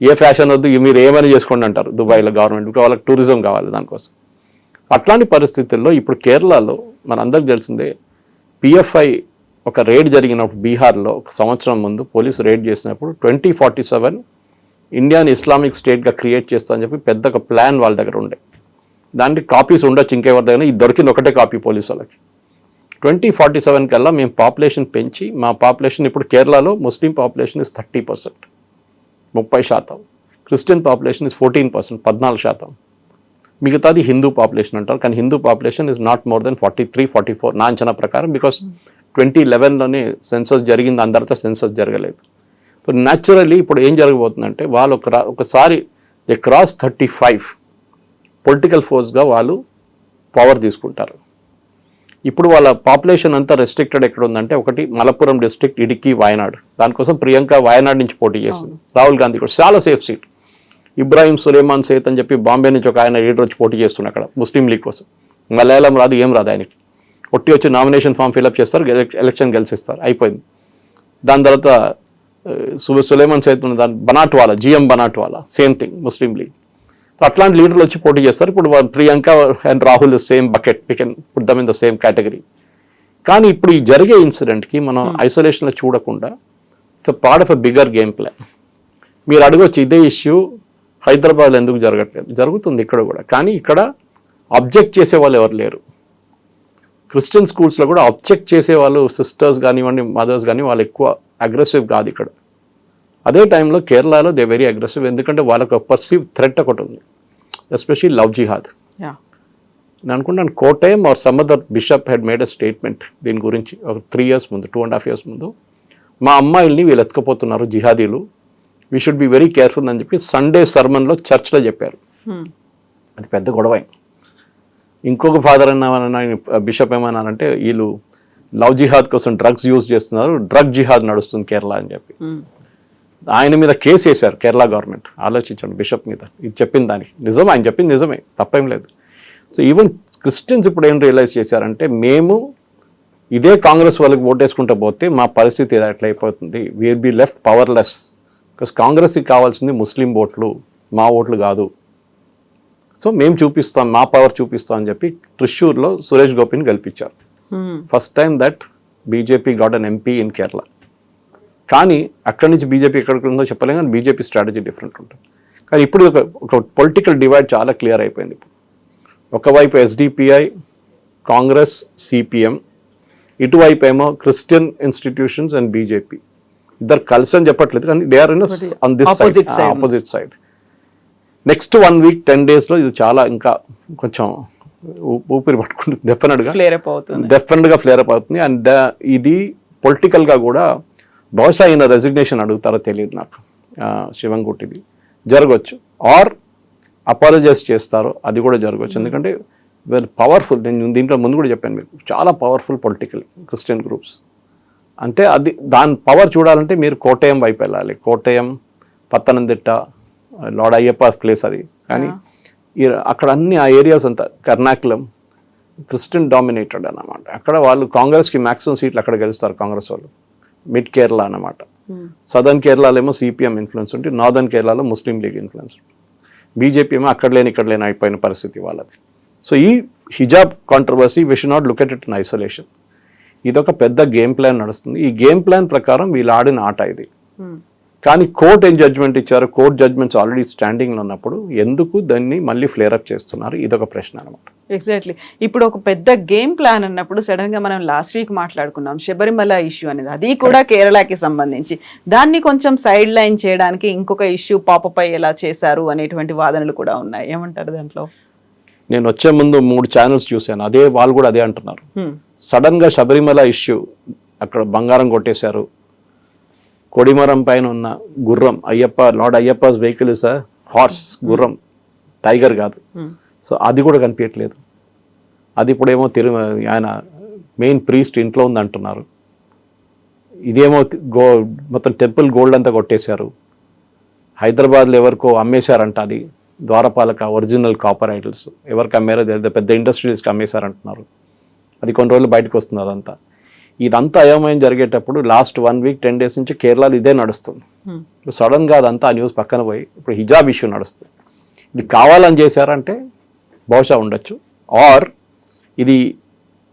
ఏ ఫ్యాషన్ వద్దు మీరు ఏమైనా చేసుకోండి అంటారు. దుబాయ్లో గవర్నమెంట్ వాళ్ళకి టూరిజం కావాలి దానికోసం. అట్లాంటి పరిస్థితుల్లో ఇప్పుడు కేరళలో మనందరికి తెలిసిందే పిఎఫ్ఐ ఒక రేడ్ జరిగినప్పుడు బీహార్లో ఒక సంవత్సరం ముందు పోలీసు రేడ్ చేసినప్పుడు ట్వంటీ ఫార్టీ సెవెన్ ఇండియాని ఇస్లామిక్ స్టేట్గా క్రియేట్ చేస్తా అని చెప్పి పెద్ద ఒక ప్లాన్ వాళ్ళ దగ్గర ఉండే. దానికి కాపీస్ ఉండొచ్చు ఇంకెవరి దగ్గర ఇది దొరికింది ఒకటే కాపీ పోలీసు వాళ్ళకి. ట్వంటీ ఫార్టీ సెవెన్ కల్లా మేము పాపులేషన్ పెంచి మా పాపులేషన్ ఇప్పుడు కేరళలో Muslim population is thirty percent ముప్పై శాతం Christian population is fourteen percent పద్నాలుగు శాతం. మిగతాది హిందూ పాపులేషన్ అంటారు. కానీ Hindu population is not more than forty three forty four నా అంచనా ప్రకారం బికాస్ ట్వంటీ లెవెన్లోనే సెన్సస్ జరిగింది అందరితో సెన్సస్ జరగలేదు. సో న్యాచురల్లీ ఇప్పుడు ఏం జరగబోతుందంటే వాళ్ళు ఒక ఒకసారి they cross thirty five political ఫోర్స్గా వాళ్ళు పవర్ తీసుకుంటారు. ఇప్పుడు వాళ్ళ పాపులేషన్ అంతా రెస్ట్రిక్టెడ్ ఎక్కడ ఉందంటే ఒకటి మలప్పురం డిస్ట్రిక్ట్ ఇడికి వాయనాడ్. దానికోసం ప్రియాంక వాయనాడ్ నుంచి పోటీ చేస్తుంది రాహుల్ గాంధీ కూడా చాలా సేఫ్ సీట్ ఇబ్రాహిం సులేమాన్ సేత్ అని చెప్పి బాంబే నుంచి ఒక ఆయన లీడర్ వచ్చి పోటీ చేస్తున్నారు అక్కడ ముస్లిం లీగ్ కోసం. మలయాళం రాదు ఏం రాదు ఆయనకి. ఒట్టి వచ్చి నామినేషన్ ఫామ్ ఫిల్అప్ చేస్తారు ఎలక్షన్ గెలిచిస్తారు అయిపోయింది. దాని తర్వాత సులేమాన్ సేత్ ఉన్న దాని Banatwalla GM Banatwalla same thing Muslim League. So అట్లాంటి లీడర్లు వచ్చి పోటీ చేస్తారు. ఇప్పుడు Priyanka and Rahul same bucket we can put them in the same category కానీ ఇప్పుడు ఈ జరిగే ఇన్సిడెంట్కి మనం ఐసోలేషన్లో చూడకుండా it's part of a bigger game plan మీరు అడగొచ్చు ఇదే ఇష్యూ హైదరాబాద్లో ఎందుకు జరగట్లేదు? జరుగుతుంది ఇక్కడ కూడా. కానీ ఇక్కడ అబ్జెక్ట్ చేసే వాళ్ళు ఎవరు లేరు. క్రిస్టియన్ స్కూల్స్లో కూడా అబ్జెక్ట్ చేసే వాళ్ళు సిస్టర్స్ కానివ్వండి మదర్స్ కానీ వాళ్ళు ఎక్కువ అగ్రెసివ్ కాదు ఇక్కడ. అదే టైంలో కేరళలో దే వెరీ అగ్రెసివ్. ఎందుకంటే వాళ్ళకి పర్సీవ్ థ్రెట్ ఒకటి ఉంది. Especially love jihad. నేను అనుకుంటాను Kottayam or some other bishop head made a statement దీని గురించి ఒక త్రీ ఇయర్స్ ముందు టూ అండ్ హాఫ్ ఇయర్స్ ముందు. మా అమ్మాయిల్ని వీళ్ళు ఎత్తుకుపోతున్నారు జిహాదీలు. We should be very careful అని చెప్పి సండే సర్మన్లో చర్చ్లో చెప్పారు. Hmm. అది పెద్ద గొడవ. ఇంకొక ఫాదర్ అన్న బిషప్ ఏమన్నారంటే వీళ్ళు లవ్ జిహాద్ కోసం డ్రగ్స్ యూజ్ చేస్తున్నారు డ్రగ్ జిహాద్ నడుస్తుంది కేరళ అని చెప్పి. Hmm. ఆయన మీద కేసు వేశారు కేరళ గవర్నమెంట్. ఆలోచించండి బిషప్ మీద. ఇది చెప్పింది దానికి. నిజం ఆయన చెప్పింది నిజమే. తప్పేం లేదు. సో ఈవెన్ క్రిస్టియన్స్ ఇప్పుడు ఏం రియలైజ్ చేశారంటే మేము ఇదే కాంగ్రెస్ వాళ్ళకి ఓటేసుకుంటూ పోతే మా పరిస్థితి ఎట్లా అయిపోతుంది? We are be left powerless because కాంగ్రెస్కి కావాల్సింది ముస్లిం ఓట్లు మా ఓట్లు కాదు. సో మేము చూపిస్తాం మా పవర్ చూపిస్తాం అని చెప్పి త్రిశూర్లో సురేష్ గోపిని గెలిపించారు first time that BJP got an MP in Kerala కానీ అక్కడి నుంచి బీజేపీ ఎక్కడికి ఉందో చెప్పలేం కానీ బీజేపీ స్ట్రాటజీ డిఫరెంట్ ఉంటుంది. కానీ ఇప్పుడు ఒక ఒక పొలిటికల్ డివైడ్ చాలా క్లియర్ అయిపోయింది ఇప్పుడు. ఒకవైపు ఎస్డిపిఐ కాంగ్రెస్ సిపిఎం ఇటువైపు ఏమో క్రిస్టియన్ ఇన్స్టిట్యూషన్స్ అండ్ బీజేపీ ఇద్దరు కలిసి అని చెప్పట్లేదు కానీ they are in on this side. Opposite side next one week ten డేస్లో ఇది చాలా ఇంకా కొంచెం ఊపిరి పట్టుకుంటుంది డెఫినెట్గా ఫ్లేర్ అప్ అవుతుంది. డెఫినెట్గా ఫ్లేర్ అప్ అవుతుంది. అండ్ ఇది పొలిటికల్గా కూడా బహుశా ఆయన రెసిగ్నేషన్ అడుగుతారో తెలియదు నాకు. శివంగుట్టిది జరగవచ్చు ఆర్ అపాలజైజ్ చేస్తారో అది కూడా జరగవచ్చు ఎందుకంటే వెల్ పవర్ఫుల్ నేను దీంట్లో ముందు కూడా చెప్పాను మీకు. చాలా పవర్ఫుల్ పొలిటికల్ క్రిస్టియన్ గ్రూప్స్ అంటే అది దాని పవర్ చూడాలంటే మీరు కోటయం వైపు వెళ్ళాలి. కోటయం పత్తనందిట్ట లార్డ్ అయ్యప్ప ప్లేస్ అది. కానీ అక్కడ అన్ని ఆ ఏరియాస్ అంతా కర్నాకులం క్రిస్టియన్ డామినేటెడ్ అన్నమాట. అక్కడ వాళ్ళు కాంగ్రెస్కి మ్యాక్సిమం సీట్లు అక్కడ గెలుస్తారు కాంగ్రెస్ వాళ్ళు. మిడ్ కేరళ అన్నమాట. సదర్న్ కేరళలో ఏమో సిపిఎం ఇన్ఫ్లుయెన్స్ ఉంటుంది నార్దర్న్ కేరళలో ముస్లిం లీగ్ ఇన్ఫ్లుయెన్స్ ఉంటుంది బీజేపీ ఏమో అక్కడ లేని ఇక్కడ లేని అయిపోయిన పరిస్థితి వాళ్ళది. సో ఈ hijab controversy we should not look at it in isolation ఇది ఒక పెద్ద గేమ్ ప్లాన్ నడుస్తుంది. ఈ గేమ్ ప్లాన్ ప్రకారం వీళ్ళు ఆడిన ఆట ఇది. కానీ కోర్ట్ ఏం జడ్జ్మెంట్ ఇచ్చారు? కోర్ట్ జడ్జ్మెంట్స్ ఆల్రెడీ స్టాండింగ్లో ఉన్నప్పుడు ఎందుకు దాన్ని మళ్ళీ ఫ్లేర్ అప్ చేస్తున్నారు? ఇదొక ప్రశ్న అనమాట ఎగ్జాక్ట్లీ ఇప్పుడు ఒక పెద్ద గేమ్ ప్లాన్ అన్నప్పుడు సడన్గా మనం లాస్ట్ వీక్ మాట్లాడుకున్నాం. శబరిమల ఇష్యూ అనేది. అది కూడా కేరళకి సంబంధించి. దాన్ని కొంచెం సైడ్ లైన్ చేయడానికి ఇంకొక ఇష్యూ పాపపై ఎలా చేశారు అనేటువంటి వాదనలు కూడా ఉన్నాయి. ఏమంటారు దాంట్లో? నేను వచ్చే ముందు మూడు ఛానల్స్ చూశాను. అదే వాళ్ళు కూడా అదే అంటున్నారు. Hmm. సడన్గా శబరిమల ఇష్యూ అక్కడ బంగారం కొట్టేశారు. కొడిమరం పైన ఉన్న గుర్రం Ayyappa lord Ayyappa's vehicle is horse గుర్రం టైగర్ కాదు. Hmm. సో అది కూడా కనిపించట్లేదు. అది ఇప్పుడేమో తిరు ఆయన మెయిన్ ప్రీస్ట్ ఇంట్లో ఉంది అంటున్నారు ఇదేమో గో మొత్తం టెంపుల్ గోల్డ్ అంతా కొట్టేశారు. హైదరాబాద్లో ఎవరికో అమ్మేశారంట అది. ద్వారపాలక ఒరిజినల్ కాపర్ ఐడల్స్ ఎవరికి అమ్మారో పెద్ద ఇండస్ట్రీస్కి అమ్మేశారంటున్నారు. అది కొన్ని రోజులు బయటకు వస్తుంది అదంతా. ఇదంతా అయోమయం జరిగేటప్పుడు last one week ten days నుంచి కేరళలో ఇదే నడుస్తుంది. Hmm. సడన్గా అదంతా ఆ న్యూస్ పక్కన పోయి ఇప్పుడు హిజాబ్ ఇష్యూ నడుస్తుంది. ఇది కావాలని చేశారంటే బహుశా ఉండొచ్చు. ఆర్ ఇది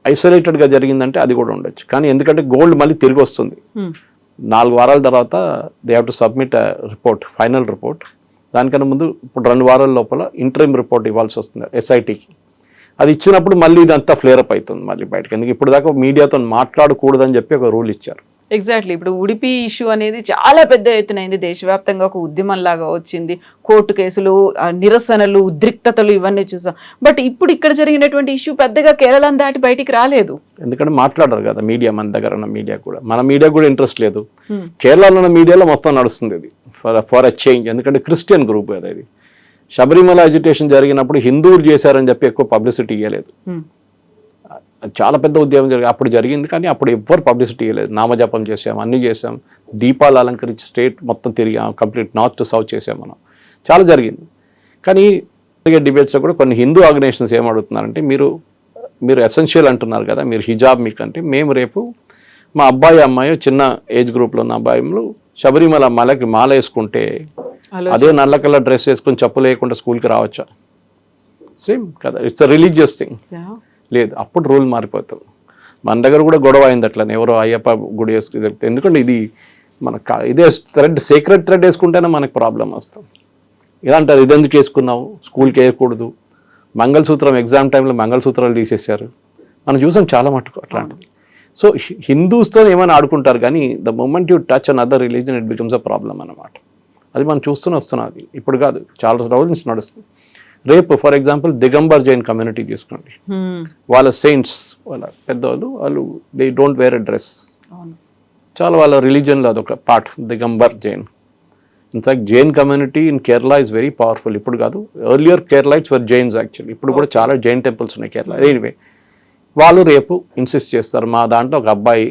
ఐసోలేటెడ్గా జరిగిందంటే అది కూడా ఉండొచ్చు. కానీ ఎందుకంటే గోల్డ్ మళ్ళీ తిరిగి వస్తుంది. Hmm. నాలుగు వారాల తర్వాత they have to submit report final report దానికన్నా ముందు ఇప్పుడు రెండు వారాల లోపల ఇంటర్మ్ రిపోర్ట్ ఇవ్వాల్సి వస్తుంది ఎస్ఐటికి అది ఇచ్చినప్పుడు మళ్ళీ ఇదంతా ఫ్లేర్ అప్ అవుతుంది మళ్ళీ బయటకు. ఎందుకు ఇప్పుడు దాకా మీడియాతో మాట్లాడకూడదని చెప్పి ఒక రూల్ ఇచ్చారు. ఎగ్జాక్ట్లీ ఇప్పుడు ఉడిపి ఇష్యూ అనేది చాలా పెద్ద ఎత్తున అయింది. దేశవ్యాప్తంగా ఒక ఉద్యమం లాగా వచ్చింది. కోర్టు కేసులు నిరసనలు ఉద్రిక్తతలు ఇవన్నీ చూసాం. బట్ ఇప్పుడు ఇక్కడ జరిగినటువంటి ఇష్యూ పెద్దగా కేరళను దాటి బయటికి రాలేదు. ఎందుకంటే మాట్లాడరు కదా మీడియా మన దగ్గర ఉన్న మీడియా కూడా. మన మీడియా కూడా ఇంట్రెస్ట్ లేదు. Hmm. కేరళలో ఉన్న మీడియాలో మొత్తం నడుస్తుంది ఇది. ఫర్ ఫర్ అ చేంజ్ ఎందుకంటే క్రిస్టియన్ గ్రూప్ కదా ఇది. శబరిమల అజిటేషన్ జరిగినప్పుడు హిందువులు చేశారని చెప్పి ఎక్కువ పబ్లిసిటీ ఇవ్వలేదు చాలా పెద్ద ఉద్యమం జరిగి అప్పుడు జరిగింది కానీ అప్పుడు ఎవ్వరు పబ్లిసిటీ ఇవ్వలేదు నామజపం చేసాం అన్నీ చేసాం దీపాలు అలంకరించి స్టేట్ మొత్తం తిరిగాం కంప్లీట్ నార్త్ టు సౌత్ చేసాం మనం. చాలా జరిగింది. కానీ జరిగే డిబేట్స్లో కూడా కొన్ని హిందూ ఆర్గనైజేషన్స్ ఏం అడుగుతున్నారంటే మీరు మీరు ఎసెన్షియల్ అంటున్నారు కదా మీరు హిజాబ్ మీకు అంటే మేము రేపు మా అబ్బాయి అమ్మాయి చిన్న ఏజ్ గ్రూప్లో ఉన్న అబ్బాయిలు శబరిమల మాలకి మాల వేసుకుంటే. అదే నల్ల కలర్ డ్రెస్ వేసుకొని చెప్పు లేకుండా స్కూల్కి రావచ్చా? సేమ్ కదా. It's a religious thing. లేదు అప్పుడు రూల్ మారిపోతుంది మన దగ్గర కూడా గొడవ అయింది అట్లనే. ఎవరో అయ్యప్ప గుడి వేసుకు తెలిపితే ఎందుకంటే ఇది మన ఇదే థ్రెడ్ సీక్రెట్ థ్రెడ్ వేసుకుంటేనే మనకు ప్రాబ్లం వస్తుంది ఇదంటారు ఇది ఎందుకు వేసుకున్నావు? స్కూల్కి వేయకూడదు. మంగళసూత్రం ఎగ్జామ్ టైంలో మంగళసూత్రాలు తీసేశారు. మనం చూసాం చాలా మటుకు అట్లాంటిది. సో హిందూస్తో ఏమైనా ఆడుకుంటారు కానీ the moment you touch an other religion it becomes a problem అన్నమాట. అది మనం చూస్తూనే వస్తున్నది ఇప్పుడు కాదు చాలా రోజుల నుంచి నడుస్తుంది. రేపు for example Digambar Jain community తీసుకోండి. వాళ్ళ సెయింట్స్ వాళ్ళ పెద్దవాళ్ళు వాళ్ళు they don't wear a dress చాలా వాళ్ళ రిలీజన్లో అదొక part Digambar Jain. In fact Jain community in Kerala is very powerful ఇప్పుడు కాదు earlier Keralites were Jains actually ఇప్పుడు కూడా చాలా జైన్ టెంపుల్స్ ఉన్నాయి కేరళ ఎనీవే వాళ్ళు రేపు ఇన్సిస్ట్ చేస్తారు మా దాంట్లో ఒక అబ్బాయి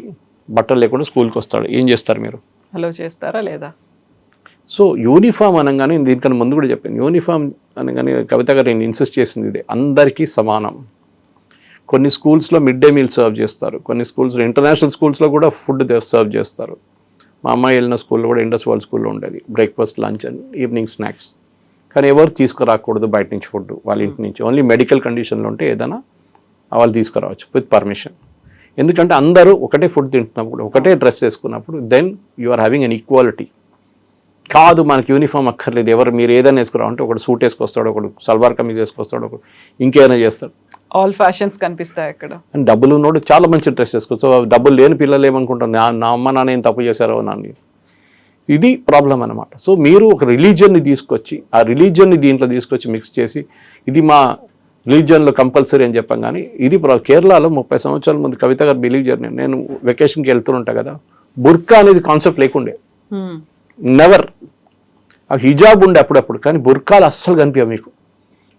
బట్టలు లేకుండా స్కూల్కి వస్తాడు. ఏం చేస్తారు మీరు? హలో చేస్తారా లేదా? సో యూనిఫామ్ అనగానే నేను దీనికన్నా ముందు కూడా చెప్పాను. యూనిఫామ్ అనగానే కవిత గారు నేను ఇన్సిస్ట్ చేసింది ఇది. అందరికీ సమానం. కొన్ని స్కూల్స్లో మిడ్ డే మీల్ సర్వ్ చేస్తారు. కొన్ని స్కూల్స్ ఇంటర్నేషనల్ స్కూల్స్లో కూడా ఫుడ్ సర్వ్ చేస్తారు. మా అమ్మాయి వెళ్ళిన స్కూల్లో కూడా ఇండస్ వరల్డ్ స్కూల్లో ఉండేది. Breakfast lunch and evening snacks. కానీ ఎవరు తీసుకురాకూడదు బయట నుంచి ఫుడ్. వాళ్ళ ఇంటి నుంచి. ఓన్లీ మెడికల్ కండిషన్లో ఉంటే ఏదైనా వాళ్ళు తీసుకురావచ్చు విత్ పర్మిషన్. ఎందుకంటే అందరూ ఒకటే ఫుడ్ తింటున్నప్పుడు ఒకటే డ్రెస్ వేసుకున్నప్పుడు then you are having an equality. కాదు మనకి యూనిఫామ్ అక్కర్లేదు. ఎవరు మీరు ఏదైనా వేసుకురా అంటే ఒకడు సూట్ వేసుకొస్తాడు ఒకడు సల్వార్ కమీజ్ వేసుకొస్తాడు ఒకడు ఇంకేమైనా చేస్తాడు. ఆల్ ఫ్యాషన్స్ కనిపిస్తాయి అక్కడ. డబ్బులు ఉన్నోడు చాలా మంచి డ్రెస్ వేసుకోవచ్చు. సో డబ్బులు లేని పిల్లలు ఏమనుకుంటారు? నా నా అమ్మ నాన్న ఏం తప్పు చేశారో నన్ను. ఇది ప్రాబ్లం అనమాట సో మీరు ఒక రిలీజియన్ని తీసుకొచ్చి ఆ రిలీజియన్ని దీంట్లో తీసుకొచ్చి మిక్స్ చేసి ఇది మా రిలీజియన్లో కంపల్సరీ అని చెప్పాం కానీ ఇది కేరళలో ముప్పై సంవత్సరాల ముందు కవిత గారు బిలీవ్ చేయరు. నేను వెకేషన్కి వెళ్తుంటా కదా. బుర్కా అనేది కాన్సెప్ట్ లేకుండే. Hmm. నెవర్ ఆ హిజాబ్ ఉండే అప్పుడప్పుడు కానీ బుర్కాలు అస్సలు కనిపించవు మీకు.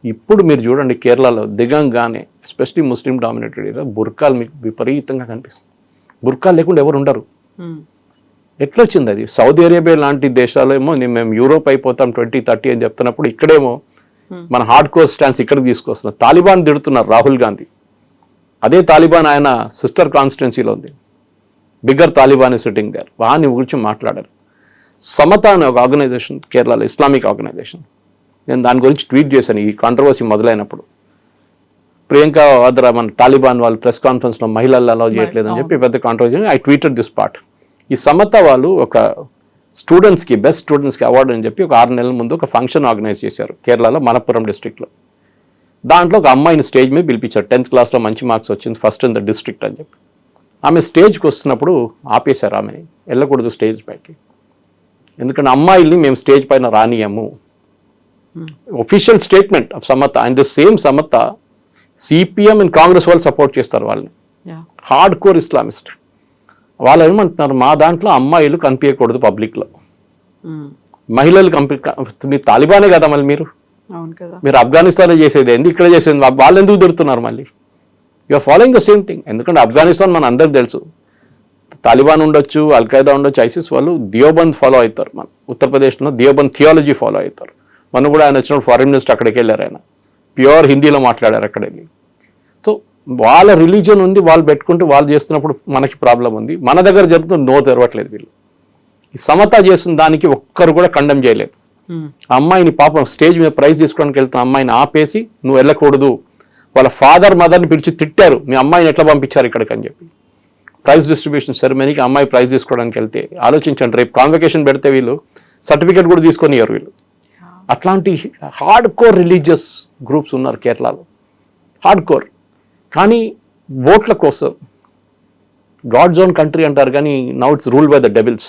ఇప్పుడు మీరు చూడండి కేరళలో దిగంగానే ఎస్పెషలీ ముస్లిం డామినేటెడ్ ఏరియా బుర్కాలు మీకు విపరీతంగా కనిపిస్తుంది బుర్కాలు లేకుండా ఎవరు ఉండరు. Hmm. ఎట్లొచ్చింది అది? సౌదీ అరేబియా లాంటి దేశాలు ఏమో నే- మేము యూరోప్ అయిపోతాం ట్వంటీ థర్టీ అని చెప్తున్నప్పుడు ఇక్కడేమో మన హార్డ్ కోర్ స్టాన్స్ ఇక్కడికి తీసుకొస్తున్నారు. తాలిబాన్ తిడుతున్నారు రాహుల్ గాంధీ. అదే తాలిబాన్ ఆయన సిస్టర్ కాన్స్టిట్యున్సీలో ఉంది. బిగ్గర్ తాలిబాన్ సిట్టింగ్ దేర్ వాని గురించి మాట్లాడారు. సమత అనే ఒక ఆర్గనైజేషన్ కేరళలో ఇస్లామిక్ ఆర్గనైజేషన్ నేను దాని గురించి ట్వీట్ చేశాను ఈ కాంట్రవర్సీ మొదలైనప్పుడు. ప్రియాంక వాద్రా మన తాలిబాన్ వాళ్ళు ప్రెస్ కాన్ఫరెన్స్లో మహిళలు అలౌ చేయట్లేదని చెప్పి పెద్ద controversy I tweeted this part ఈ సమత వాళ్ళు ఒక స్టూడెంట్స్కి బెస్ట్ స్టూడెంట్స్కి అవార్డు అని చెప్పి ఒక ఆరు నెలల ముందు ఒక ఫంక్షన్ ఆర్గనైజ్ చేశారు కేరళలో మనపురం డిస్ట్రిక్ట్లో దాంట్లో ఒక అమ్మాయిని స్టేజ్ మీద పిలిపించారు టెన్త్ క్లాస్లో మంచి మార్క్స్ వచ్చింది ఫస్ట్ ఇన్ ద డిస్ట్రిక్ట్ అని చెప్పి. ఆమె స్టేజ్కి వస్తున్నప్పుడు ఆపేశారు ఆమెని వెళ్ళకూడదు స్టేజ్ పైకి. ఎందుకంటే అమ్మాయిల్ని మేము స్టేజ్ పైన రానియము. Official statement of Samastha and the same Samastha CPM and Congress వాళ్ళు సపోర్ట్ చేస్తారు వాళ్ళని. హార్డ్ కోర్ ఇస్లామిస్ట్ వాళ్ళు ఏమంటున్నారు మా దాంట్లో అమ్మాయిలు కనిపించకూడదు పబ్లిక్లో Hmm. మహిళలు కంపి మీ తాలిబానే కదా మళ్ళీ మీరు? మీరు ఆఫ్ఘనిస్తాన్లో చేసేది ఎందుకు ఇక్కడ చేసేది వాళ్ళు ఎందుకు దొరుకుతున్నారు మళ్ళీ? Are following the same thing ఎందుకంటే ఆఫ్ఘనిస్తాన్ మన అందరికి తెలుసు. తాలిబాన్ ఉండొచ్చు అల్ఖైదా ఉండొచ్చు ఐసిస్ వాళ్ళు దియోబంద్ ఫాలో అవుతారు. మన ఉత్తరప్రదేశ్లో దియోబంద్ థియాలజీ ఫాలో అవుతారు. మనం కూడా ఆయన వచ్చినప్పుడు ఫారిన్ మినిస్టర్ అక్కడికి వెళ్ళారు ఆయన. ప్యూర్ హిందీలో మాట్లాడారు అక్కడ వెళ్ళి. సో వాళ్ళ రిలీజన్ ఉంది వాళ్ళు పెట్టుకుంటూ వాళ్ళు చేస్తున్నప్పుడు మనకి ప్రాబ్లం ఉంది. మన దగ్గర జరుగుతుంది నో తెరవట్లేదు వీళ్ళు. ఈ సమత చేసిన దానికి ఒక్కరు కూడా కండెమ్ చేయలేదు. అమ్మాయిని పాపం స్టేజ్ మీద ప్రైజ్ తీసుకోవడానికి వెళ్తున్న అమ్మాయిని ఆపేసి నువ్వు వెళ్ళకూడదు. వాళ్ళ ఫాదర్ మదర్ని పిలిచి తిట్టారు. మీ అమ్మాయిని ఎట్లా పంపించారు ఇక్కడికి? అని చెప్పి. ప్రైజ్ డిస్ట్రిబ్యూషన్ సెరమనీకి అమ్మాయి ప్రైజ్ తీసుకోవడానికి వెళ్తే ఆలోచించండి రేపు కాన్వకేషన్ పెడితే వీళ్ళు సర్టిఫికేట్ కూడా తీసుకొని వీళ్ళు. అట్లాంటి హార్డ్ కోర్ రిలీజియస్ గ్రూప్స్ ఉన్నారు కేరళలో. హార్డ్ కోర్ కానీ ఓట్ల కోసం గాడ్ జోన్ కంట్రీ అంటారు కానీ now it's rule by the devils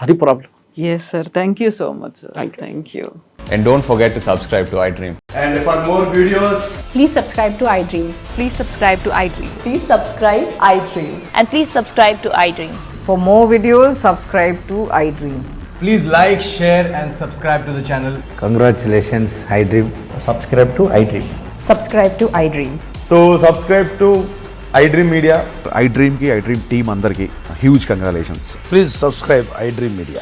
అది problem Yes sir thank you so much sir Thank you. Thank you And don't forget to subscribe to iDream. And for more videos, Please subscribe to iDream. Please subscribe to iDream. Please subscribe iDream. And please subscribe to iDream. For more videos, subscribe to iDream. please like, share, and subscribe to the channel. Congratulations, iDream. Subscribe to iDream. Subscribe to iDream. So, subscribe to iDream Media. I డ్రీమ్కి I dream team అందరికీ huge congratulations Please subscribe iDream Media.